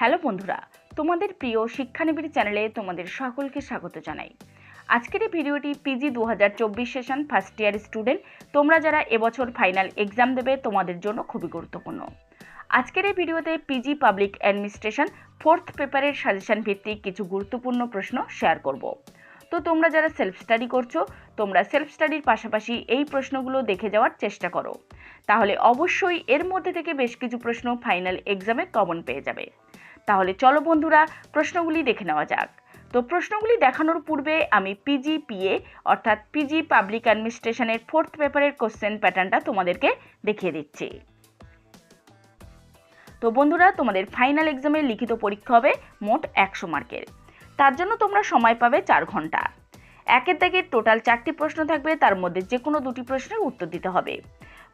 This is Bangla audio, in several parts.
হ্যালো বন্ধুরা, তোমাদের প্রিয় শিক্ষানিবিড় চ্যানেলে তোমাদের সকলকে স্বাগত জানাই। আজকের এই ভিডিওটি পিজি দু হাজার চব্বিশ সেশন ফার্স্ট ইয়ার স্টুডেন্ট তোমরা যারা এবছর ফাইনাল এক্সাম দেবে তোমাদের জন্য খুবই গুরুত্বপূর্ণ। আজকের এই ভিডিওতে পিজি পাবলিক অ্যাডমিনিস্ট্রেশন ফোর্থ পেপারের সাজেশন ভিত্তিক কিছু গুরুত্বপূর্ণ প্রশ্ন শেয়ার করব। তো তোমরা যারা সেলফ স্টাডি করছ, তোমরা সেলফ স্টাডির পাশাপাশি এই প্রশ্নগুলো দেখে যাওয়ার চেষ্টা করো। তাহলে অবশ্যই এর মধ্যে থেকে বেশ কিছু প্রশ্ন ফাইনাল এক্সামে কমন পেয়ে যাবে। তাহলে চলো বন্ধুরা, প্রশ্নগুলি দেখে নেওয়া যাক। তো প্রশ্নগুলি দেখানোর পূর্বে আমি পিজি পিএ অর্থাৎ পিজি পাবলিক অ্যাডমিনিস্ট্রেশনের ফোর্থ পেপারের কোশ্চেন প্যাটার্নটা তোমাদেরকে দেখিয়ে দিচ্ছি। তো বন্ধুরা, তোমাদের ফাইনাল এক্সামে লিখিত পরীক্ষা হবে মোট একশো মার্কের। তার জন্য তোমরা সময় পাবে চার ঘণ্টা। একের দাগে টোটাল চারটি প্রশ্ন থাকবে, তার মধ্যে যে কোনো দুটি প্রশ্নের উত্তর দিতে হবে।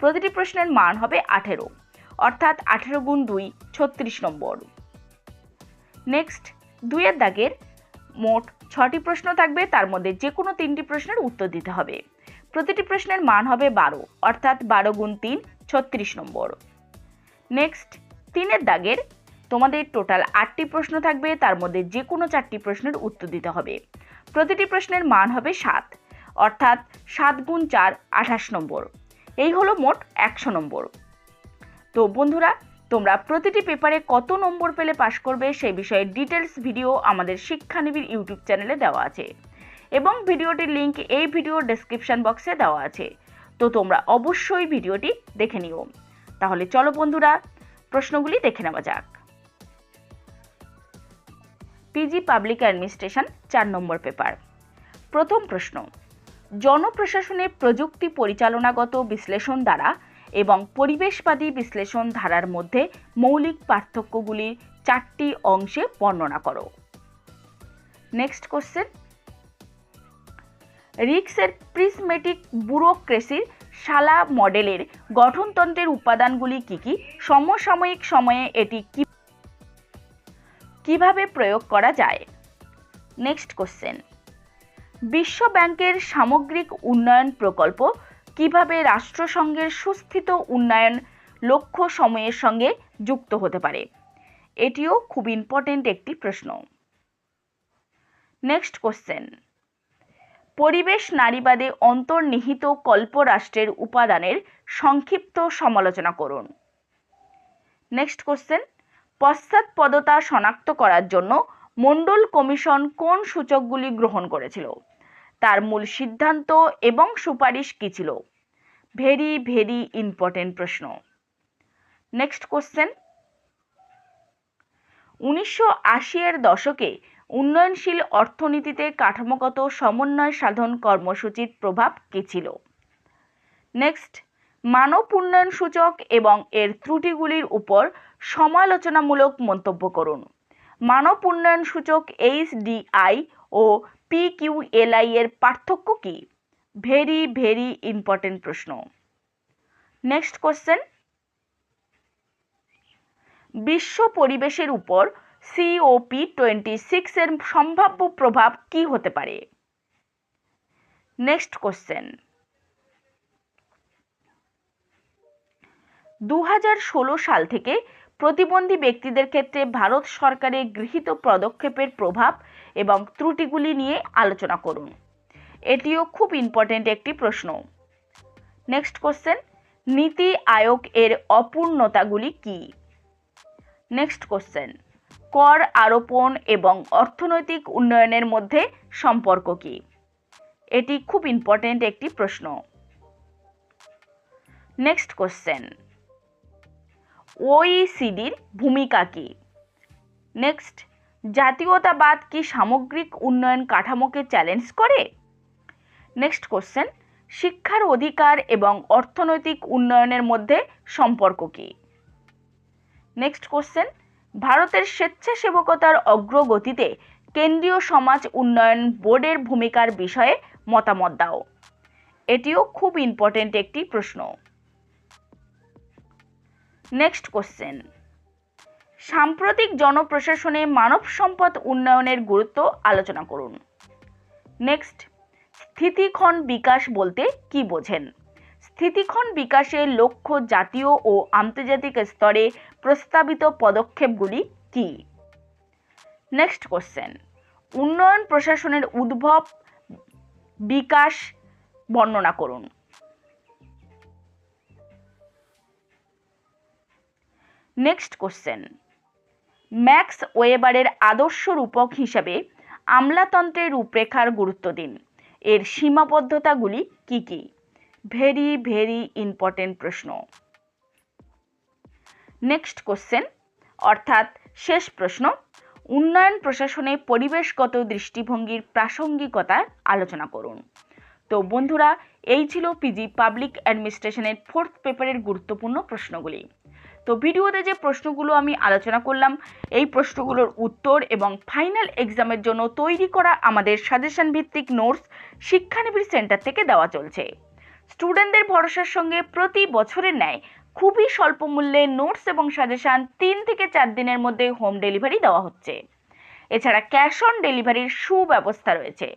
প্রতিটি প্রশ্নের মান হবে আঠেরো, অর্থাৎ আঠেরো গুণ দুই, ছত্রিশ নম্বর। নেক্সট দুইয়ের দাগের মোট ছটি প্রশ্ন থাকবে, তার মধ্যে যে কোনো তিনটি প্রশ্নের উত্তর দিতে হবে। প্রতিটি প্রশ্নের মান হবে বারো, অর্থাৎ বারো গুণ তিন, ছত্রিশ নম্বর। নেক্সট তিনের দাগের তোমাদের টোটাল আটটি প্রশ্ন থাকবে, তার মধ্যে যে কোনো চারটি প্রশ্নের উত্তর দিতে হবে। প্রতিটি প্রশ্নের মান হবে সাত, অর্থাৎ সাত গুণ চার, আঠাশ নম্বর। এই হলো মোট একশো নম্বর। তো বন্ধুরা তোমরা প্রতিটি পেপারে কত নম্বর পেলে পাশ করবে সেই বিষয়ে ডিটেলস ভিডিও আমাদের শিক্ষানিবির ইউটিউব চ্যানেলে দেওয়া আছে। এবং ভিডিওটির লিংক এই ভিডিওর ডেসক্রিপশন বক্সে দেওয়া আছে। তো তোমরা অবশ্যই ভিডিওটি দেখে নিও। তাহলে চলো বন্ধুরা, প্রশ্নগুলি দেখে নেওয়া যাক। পিজি পাবলিক অ্যাডমিনিস্ট্রেশন চার নম্বর পেপার। প্রথম প্রশ্ন জনপ্রশাসনে প্রযুক্তি পরিচালনাগত বিশ্লেষণ দ্বারা এবং পরিবেশবাদী বিশ্লেষণ ধারার মধ্যে মৌলিক পার্থক্যগুলির চারটি অংশে বর্ণনা করো। নেক্সট কোশ্চেন রিক্সের প্রিজমেটিক ব্যুরোক্রেসির শালা মডেলের গঠনতন্ত্রের উপাদানগুলি কি কি? সমসাময়িক সময়ে এটি কি কীভাবে প্রয়োগ করা যায়? নেক্সট কোশ্চেন বিশ্ব ব্যাংকের সামগ্রিক উন্নয়ন প্রকল্প কীভাবে রাষ্ট্রসংঘের সুস্থিত উন্নয়ন লক্ষ্য সময়ের সঙ্গে যুক্ত হতে পারে? এটিও খুব ইম্পর্টেন্ট একটি প্রশ্ন। নেক্সট কোশ্চেন পরিবেশ নারীবাদে অন্তর্নিহিত কল্পরাষ্ট্রের উপাদানের সংক্ষিপ্ত সমালোচনা করুন। নেক্সট কোশ্চেন পশ্চাৎপদতা শনাক্ত করার জন্য মণ্ডল কমিশন কোন সূচকগুলি গ্রহণ করেছিল? তার মূল সিদ্ধান্ত এবং সুপারিশ কী ছিল? ভেরি ভেরি ইম্পর্টেন্ট প্রশ্ন। নেক্সট কোশ্চেন উনিশশো এর দশকে উন্নয়নশীল অর্থনীতিতে কাঠামোগত সমন্বয় সাধন কর্মসূচির প্রভাব কী ছিল? নেক্সট মানব উন্নয়ন সূচক এবং এর ত্রুটিগুলির উপর সমালোচনামূলক মন্তব্য করুন। মানব উন্নয়ন সূচক এইচডিআই ও পিকিউএলআই এর পার্থক্য কি? ভেরি ভেরি ইম্পর্টেন্ট প্রশ্ন। নেক্সট কোশ্চেন বিশ্ব পরিবেশের উপর সিওপি টোয়েন্টি সিক্সের সম্ভাব্য প্রভাব কি হতে পারে? নেক্সট কোশ্চেন দু হাজার ষোলো সাল থেকে প্রতিবন্ধী ব্যক্তিদের ক্ষেত্রে ভারত সরকারের গৃহীত পদক্ষেপের প্রভাব এবং ত্রুটিগুলি নিয়ে আলোচনা করুন। এটিও খুব ইম্পর্টেন্ট একটি প্রশ্ন। নেক্সট কোশ্চেন নীতি আয়োগ এর অপূর্ণতাগুলি কি? নেক্সট কোশ্চেন কর আরোপণ এবং অর্থনৈতিক উন্নয়নের মধ্যে সম্পর্ক কি? এটি খুব ইম্পর্টেন্ট একটি প্রশ্ন। নেক্সট কোশ্চেন ওইসিডির ভূমিকা কী? নেক্সট, জাতীয়তাবাদ কি সামগ্রিক উন্নয়ন কাঠামোকে চ্যালেঞ্জ করে? নেক্সট কোশ্চেন, শিক্ষার অধিকার এবং অর্থনৈতিক উন্নয়নের মধ্যে সম্পর্ক কী? নেক্সট কোশ্চেন, ভারতের স্বেচ্ছাসেবকতার অগ্রগতিতে কেন্দ্রীয় সমাজ উন্নয়ন বোর্ডের ভূমিকার বিষয়ে মতামত দাও। এটিও খুব ইম্পর্টেন্ট একটি প্রশ্ন। নেক্সট কোশ্চেন সাম্প্রতিক জনপ্রশাসনে মানব সম্পদ উন্নয়নের গুরুত্ব আলোচনা করুন। নেক্সট স্থিতিক্ষণ বিকাশ বলতে কি বোঝেন? স্থিতিক্ষণ বিকাশের লক্ষ্য জাতীয় ও আন্তর্জাতিক স্তরে প্রস্তাবিত পদক্ষেপগুলি কি? নেক্সট কোশ্চেন উন্নয়ন প্রশাসনের উদ্ভব, বিকাশ বর্ণনা করুন। নেক্সট কোশ্চেন ম্যাক্স ওয়েবারের আদর্শ রূপক হিসাবে আমলাতন্ত্রের রূপরেখার গুরুত্ব দিন। এর সীমাবদ্ধতাগুলি কি কি? ভেরি ভেরি ইম্পর্টেন্ট প্রশ্ন। নেক্সট কোশ্চেন অর্থাৎ শেষ প্রশ্ন। উন্নয়ন প্রশাসনে পরিবেশগত দৃষ্টিভঙ্গির প্রাসঙ্গিকতা আলোচনা করুন। তো বন্ধুরা, এই ছিল পিজি পাবলিক অ্যাডমিনিস্ট্রেশনের ফোর্থ পেপারের গুরুত্বপূর্ণ প্রশ্নগুলি। তো ভিডিওতে যে প্রশ্নগুলো আমি আলোচনা করলাম, এই প্রশ্নগুলোর উত্তর এবং ফাইনাল এক্সামের জন্য তৈরি করা আমাদের সাজেশন ভিত্তিক নোটস শিক্ষানিবিড় সেন্টার থেকে দেওয়া চলছে। স্টুডেন্টদের ভরসার সঙ্গে প্রতি বছরের ন্যায় খুবই স্বল্প মূল্যে নোটস এবং সাজেশান তিন থেকে চার দিনের মধ্যে হোম ডেলিভারি দেওয়া হচ্ছে। এছাড়া ক্যাশ অন ডেলিভারির সুব্যবস্থা রয়েছে।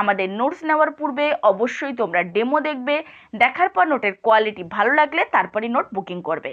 আমাদের নোটস নেওয়ার পূর্বে অবশ্যই তোমরা ডেমো দেখবে, দেখার পর নোটের কোয়ালিটি ভালো লাগলে তারপরই নোট বুকিং করবে।